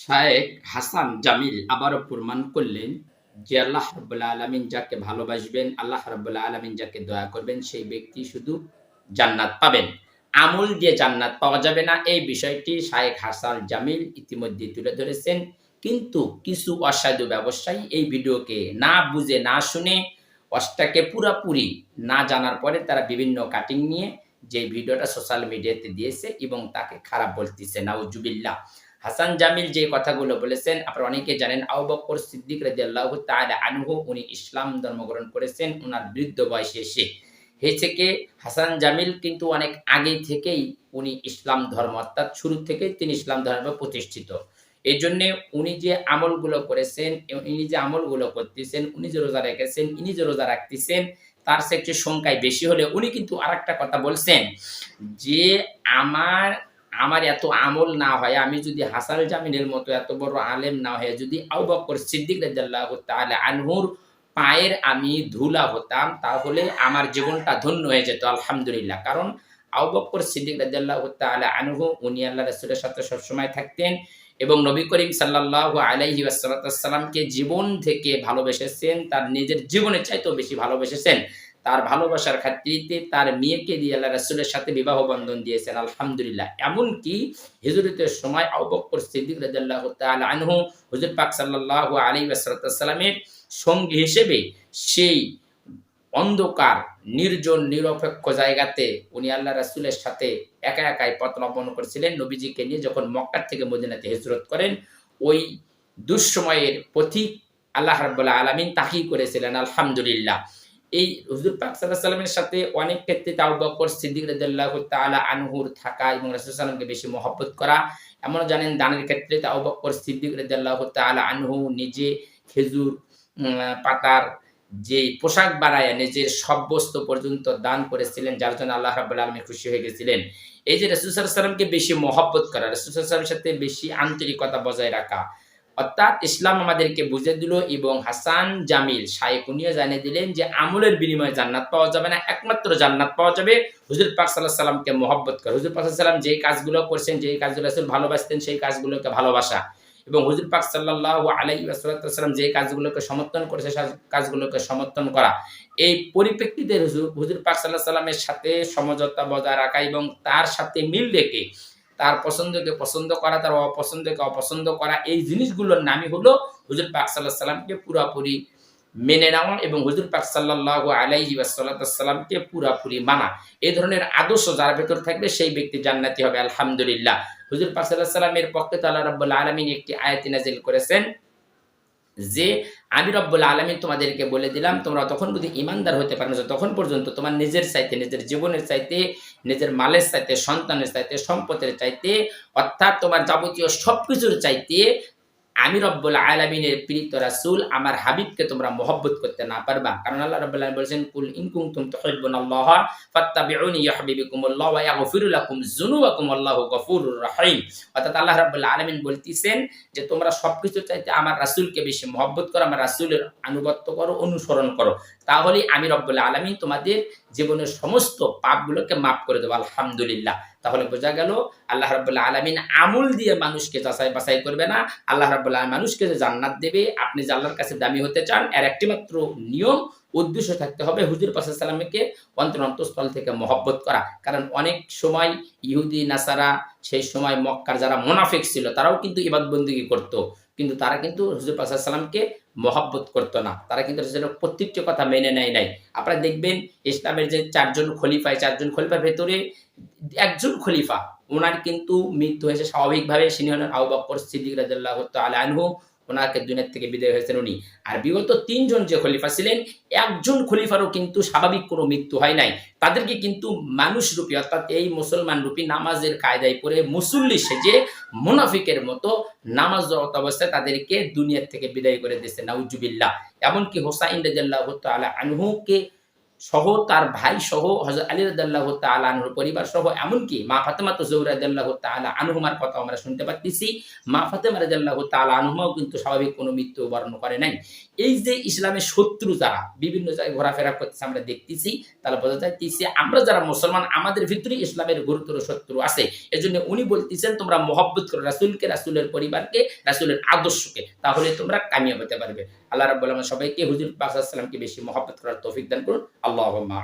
শায়েখ হাসান জামিল আবারও প্রমাণ করলেন যে আল্লাহ রব্বুল্লাহ আলমিন যাকে ভালোবাসবেন, আল্লাহ রব্বুল্লাহ আলমিন যাকে দয়া করবেন, সেই ব্যক্তি শুধু জান্নাত পাবেন। আমল দিয়ে জান্নাত পাওয়া যাবে না। এই বিষয়টি শায়েখ হাসান জামিল ইতিমধ্যে তুলে ধরেছেন। কিন্তু কিছু অসাধু ব্যবসায়ী এই ভিডিওকে না বুঝে, না শুনে অষ্টাকে পুরাপুরি না জানার পরে তারা বিভিন্ন কাটিং নিয়ে যে ভিডিওটা সোশ্যাল মিডিয়াতে দিয়েছে এবং তাকে খারাপ বলতেছে, নাউজুবিল্লাহ। হাসান জামিল যে কথাগুলো বলেছেন, আপনারা অনেকে জানেন, আবু বকর সিদ্দিক রাদিয়াল্লাহু তাআলা আনহু, উনি ইসলাম ধর্মগ্রহণ করেছেন ওনার বৃদ্ধ বয়সে এসে। হয়ে থেকে হাসান জামিল কিন্তু অনেক আগে থেকেই উনি ইসলাম ধর্ম, অর্থাৎ শুরু থেকেই তিনি ইসলাম ধর্মে প্রতিষ্ঠিত। এই জন্যে উনি যে আমলগুলো করেছেন ইনি যে আমলগুলো করতেছেন, উনি যে রোজা রেখেছেন, ইনি যে রোজা রাখতেছেন, তার সে একটু সংখ্যায় বেশি হলে উনি কিন্তু আর কথা বলছেন যে, আমার আমার এত আমল না হয়, আমি যদি হাসান জামিনের মতো এত বড় আলেম না হয়ে যদি আবু বকর সিদ্দিক রাদিয়াল্লাহু তাহলে আনহুর পায়ের আমি ধুলা হতাম, তাহলে আমার জীবনটা ধন্য হয়ে যেত, আলহামদুলিল্লাহ। কারণ আবু বকর সিদ্দিক রাদিয়াল্লাহু তাহলে আনহু, উনি আল্লাহ রাসূলের সাথে সবসময় থাকতেন এবং নবী করিম সাল্লাল্লাহু আলাইহি ওয়াসাল্লামকে জীবন থেকে ভালোবেসেছেন, তার নিজের জীবনের চাইতেও বেশি ভালোবেসেছেন। তার ভালোবাসার খাতিরিতে তার মেয়েকে দিয়ে আল্লাহ রাসূলের সাথে বিবাহ বন্ধন দিয়েছেন, আলহামদুলিল্লাহ। এমনকি হিজরতের সময় আবু বকর সিদ্দিক তাআলা আনহু, হুজুর পাক সাল্লাল্লাহু আলাইহি ওয়াসাল্লামের সঙ্গী হিসেবে সেই অন্ধকার, নির্জন, নিরপেক্ষ জায়গাতে উনি আল্লাহ রাসূলের সাথে একা একাই পথ অবলম্বন করেছিলেন। নবীজিকে নিয়ে যখন মক্কার থেকে মদিনাতে হিজরত করেন, ওই দুঃসময়ের পথিক আল্লাহ রাব্বুল্লাহ আলামিন তাকিয়ে করেছিলেন, আলহামদুলিল্লাহ। এই হুজুর পাক সাল্লাহ সাল্লামের সাথে অনেক ক্ষেত্রে তাও বকর সিদ্দিক রাদিয়াল্লাহু তাআলা আনহুর থাকা এবং রাসূল সাল্লামকে বেশি মহব্বত করা। এমন জানেন দানের ক্ষেত্রে তাও বকর সিদ্দিক রাদিয়াল্লাহু তাআলা আনহু নিজে খেজুর পাতার যে পোশাক বানায় নিজের সব বস্তু পর্যন্ত দান করেছিলেন, যার জন্য আল্লাহ রাব্বুল আলামিন খুশি হয়ে গেছিলেন। এই যে রাসূল আলাইহি সাল্লামকে বেশি মহব্বত করা, রাসূল সাল্লামের সাথে বেশি আন্তরিকতা বজায় রাখা অর্থাৎ ইসলাম আমাদেরকে বুঝে দিল এবং হাসান, জামিল উনিও জানিয়ে দিলেন যে আমলের বিনিময়ে জান্নাত পাওয়া যাবে না, একমাত্র জান্নাত পাওয়া যাবে হুজুর পাক সাল্লাহ সাল্লামকে মহব্বত করে। হুজুর পাক সাল্লাম যে কাজগুলো করছেন যে কাজগুলো রাসূল ভালোবাসতেন, সেই কাজগুলোকে ভালোবাসা। এবং হুজুর পাক সাল্লাল্লাহু আলাই সাল্লাম যে কাজগুলোকে সমর্থন করেছে কাজগুলোকে সমর্থন করা। এই পরিপ্রেক্ষিতে হুজুর হুজুর পাক সাল্লাহ সাল্লামের সাথে সমঝোতা বজায় রাখা এবং তার সাথে মিল রেখে তার পছন্দকে পছন্দ করা, তার অপছন্দকে অপছন্দ করা, এই জিনিসগুলোর নামই হলো হুজুর পাক সাল্লাহ সাল্লামকে পুরাপুরি মেনে নেওয়া এবং হুজুর পাক সাল্লাল্লাহু আলাইহি ওয়াসাল্লামকে পুরাপুরি মানা। এই ধরনের আদর্শ যার ভেতর থাকবে সেই ব্যক্তি জান্নাতি হবে, আলহামদুলিল্লাহ। হুজুর পাক সাল্লাহ সাল্লামের পক্ষে তো আল্লাহ রাব্বুল আলামিন একটি আয়াতি নাজিল করেছেন যে আমি রব্বুল আলমী তোমাদেরকে বলে দিলাম, তোমরা তখন যদি ইমানদার হতে পারো না তখন পর্যন্ত তোমার নিজের চাইতে, নিজের জীবনের চাইতে, নিজের মালের চাইতে, সন্তানের চাইতে, সম্পদের চাইতে, অর্থাৎ তোমার যাবতীয় সব কিছুর চাইতে আমি রব্বুল আলমিনের প্রীত রাসূল, আমার হাবিবকে তোমরা মহব্বত করতে না পারবা। কারণ আল্লাহ রব্বুল আলামিন বলেছেন, কুল ইন কুনতুম তুহিব্বুনাল্লাহ ফাত্তাবিউনি ইউহিব্বুকুমুল্লাহ ওয়া ইয়াগফিরু লাকুম যুনুবাকুম, আল্লাহু অর্থাৎ আল্লাহ রাব্বুল আলামিন বলতেছেন যে, তোমরা সবকিছু চাইতে আমার রাসূলকে বেশি মহব্বত করো, আমার রাসূলের আনুগত্য করো, অনুসরণ করো। তাহলে আমি রব্বুল আলামিন তোমাদের জীবনের সমস্ত পাপগুলোকে মাফ করে দেবো, আলহামদুলিল্লাহ। তাহলে বোঝা গেল আল্লাহ রাব্বুল্লাহ আলামিন আমল দিয়ে মানুষকে যাচাই বাছাই করবে না। আল্লাহ রাব্বুল্লাহ আলামিন মানুষকে যে জান্নাত দেবে, আপনি যে আল্লাহর কাছে দামি হতে চান, এর একটি মাত্র নিয়ম, উদ্দেশ্য থাকতে হবে হুজুর পাশা অন্তর অন্তঃস্থল থেকে মহব্বত করা। কারণ অনেক সময় ইহুদি, নাসারা, সেই সময় মক্কার যারা মোনাফিক ছিল, তারাও কিন্তু ইবাদবন্দিগি করতো। কিন্তু তারা কিন্তু হুজুর পাশা সাল্লামকে মহব্বত করতো না। তারা কিন্তু প্রত্যেকটি কথা মেনে নেয় নাই। আপনারা দেখবেন ইসলামের যে চারজন খলিফায় চারজন খলিফার ভেতরে একজন খলিফা, ওনার কিন্তু মৃত্যু হয়েছে স্বাভাবিকভাবে তিনি হলেন আবু সিদ্দিক রাদিয়াল্লাহু তাআলা আনহু, ওনাকে দুনিয়ার থেকে বিদায় হয়েছেন উনি। আর বিগত তিনজন যে খলিফা ছিলেন, একজন খলিফারও কিন্তু স্বাভাবিক কোনো মৃত্যু হয় নাই। তাদেরকে কিন্তু মানুষ রূপী, অর্থাৎ এই মুসলমান রূপী নামাজের কায়দায় পড়ে মুসল্লি সেজে মুনাফিকের মতো নামাজ জগত অবস্থায় তাদেরকে দুনিয়ার থেকে বিদায় করে দিয়েছে, নাউজুবিল্লাহ। এমনকি হোসাইন রাদিয়াল্লাহু তাআলা আনহুকে সহ তার ভাই সহ হজরত আলী রাদিয়াল্লাহু তাআলা আনহুর পরিবার সহ, এমনকি মা ফাতেমা তো জৌহরা রাদিয়াল্লাহু তাআলা আনহুমার কথা আমরা শুনতে পাচ্ছি মা ফাতেমা রাদিয়াল্লাহু তাআলা আনহুমাও কিন্তু স্বাভাবিক কোনো মৃত্যু বরণ করে নাই। এই যে ইসলামের শত্রু যারা, বিভিন্ন জায়গায় ঘোরাফেরা করতেছে আমরা দেখতেছি তাহলে বোঝা যাইতেছে আমরা যারা মুসলমান, আমাদের ভিতরে ইসলামের গুরুতর শত্রু আছে। এজন্য উনি বলতেছেন, তোমরা মহব্বত করো রাসূলকে, রাসূলের পরিবারকে, রাসূলের আদর্শকে, তাহলে তোমরা কামিয়াব হতে পারবে। আল্লাহ রাবুল সবাইকে হুজুর পাক আলাইহি বেশি মহব্বত করার তৌফিক দান করুন। আল্লাহুম্মা